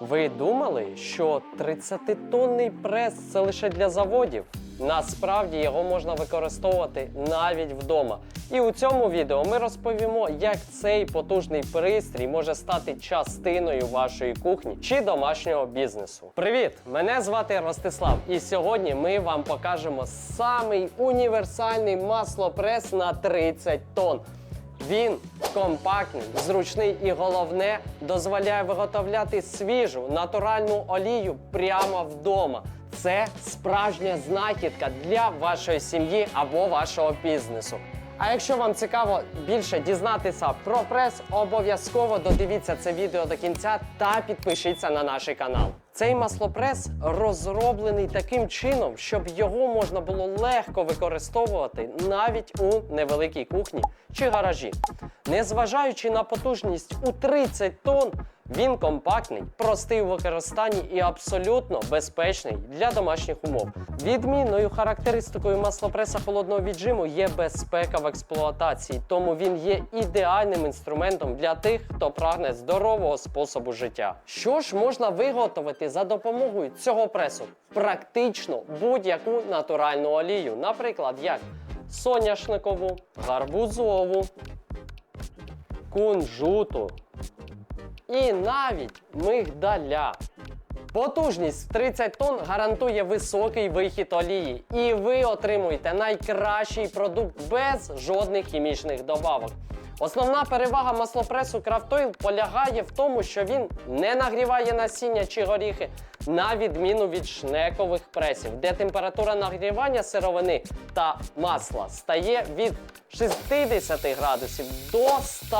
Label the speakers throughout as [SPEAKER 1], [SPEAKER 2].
[SPEAKER 1] Ви думали, що 30-тонний прес це лише для заводів? Насправді його можна використовувати навіть вдома. І у цьому відео ми розповімо, як цей потужний пристрій може стати частиною вашої кухні чи домашнього бізнесу. Привіт! Мене звати Ростислав, і сьогодні ми вам покажемо самий універсальний маслопрес на 30 тонн. Він компактний, зручний і головне дозволяє виготовляти свіжу натуральну олію прямо вдома. Це справжня знахідка для вашої сім'ї або вашого бізнесу. А якщо вам цікаво більше дізнатися про прес, обов'язково додивіться це відео до кінця та підпишіться на наш канал. Цей маслопрес розроблений таким чином, щоб його можна було легко використовувати навіть у невеликій кухні чи гаражі. Незважаючи на потужність у 30 тонн, він компактний, простий у використанні і абсолютно безпечний для домашніх умов. Відмінною характеристикою маслопреса холодного віджиму є безпека в експлуатації, тому він є ідеальним інструментом для тих, хто прагне здорового способу життя. Що ж можна виготовити за допомогою цього пресу? Практично будь-яку натуральну олію, наприклад, як соняшникову, гарбузову, кунжуту і навіть мигдаля. Потужність в 30 тонн гарантує високий вихід олії, і ви отримуєте найкращий продукт без жодних хімічних добавок. Основна перевага маслопресу Крафтойл полягає в тому, що він не нагріває насіння чи горіхи, на відміну від шнекових пресів, де температура нагрівання сировини та масла стає від 60 градусів до 100.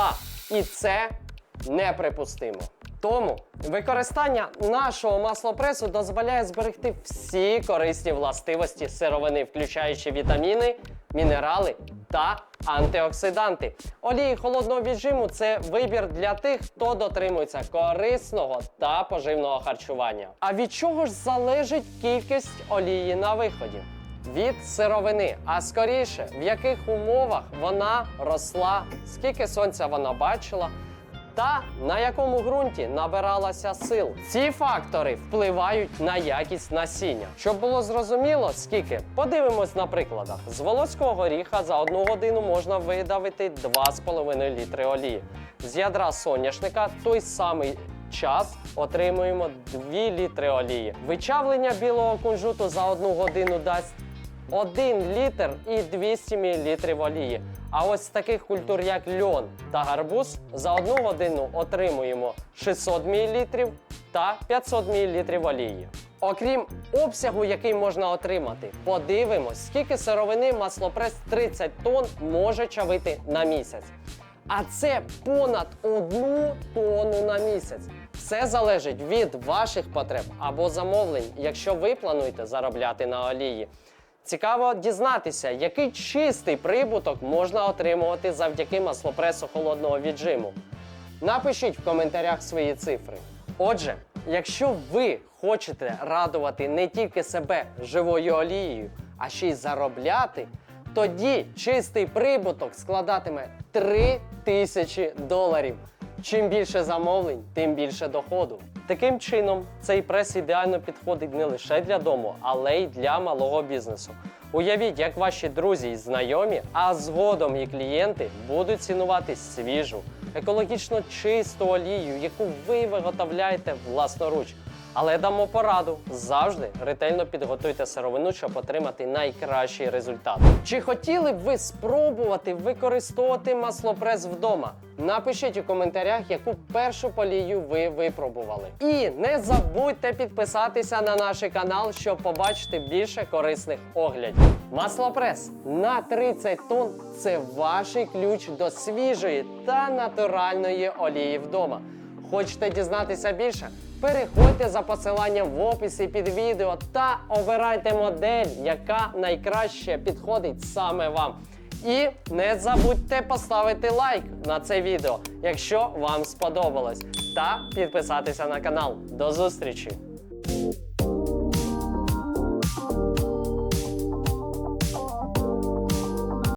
[SPEAKER 1] І це неприпустимо. Тому використання нашого маслопресу дозволяє зберегти всі корисні властивості сировини, включаючи вітаміни, мінерали та антиоксиданти. Олії холодного віджиму це вибір для тих, хто дотримується корисного та поживного харчування. А від чого ж залежить кількість олії на виході? від сировини, а скоріше, в яких умовах вона росла, скільки сонця вона бачила. Та на якому ґрунті набиралася сил. Ці фактори впливають на якість насіння. Щоб було зрозуміло, скільки подивимось на прикладах. З волоського горіха за одну годину можна видавити 2,5 літри олії. З ядра соняшника той самий час отримуємо 2 літри олії. Вичавлення білого кунжуту за одну годину дасть 1 літр і 200 мл олії. А ось з таких культур, як льон та гарбуз, за одну годину отримуємо 600 мл та 500 мл олії. Окрім обсягу, який можна отримати, подивимось, скільки сировини маслопрес 30 тонн може чавити на місяць. А це понад одну тонну на місяць. Все залежить від ваших потреб або замовлень, якщо ви плануєте заробляти на олії. Цікаво дізнатися, який чистий прибуток можна отримувати завдяки маслопресу холодного віджиму. Напишіть в коментарях свої цифри. Отже, якщо ви хочете радувати не тільки себе живою олією, а ще й заробляти, тоді чистий прибуток складатиме 3 тисячі доларів. Чим більше замовлень, тим більше доходу. Таким чином, цей прес ідеально підходить не лише для дому, але й для малого бізнесу. Уявіть, як ваші друзі і знайомі, а згодом і клієнти будуть цінувати свіжу, екологічно чисту олію, яку ви виготовляєте власноруч. Але дамо пораду завжди ретельно підготуйте сировину, щоб отримати найкращий результат. Чи хотіли б ви спробувати використовувати маслопрес вдома? Напишіть у коментарях, яку першу полію ви випробували. І не забудьте підписатися на наш канал, щоб побачити більше корисних оглядів. Маслопрес на 30 тонн це ваш ключ до свіжої та натуральної олії вдома. Хочете дізнатися більше? Переходьте за посиланням в описі під відео та обирайте модель, яка найкраще підходить саме вам. І не забудьте поставити лайк на це відео, якщо вам сподобалось, та підписатися на канал. До зустрічі!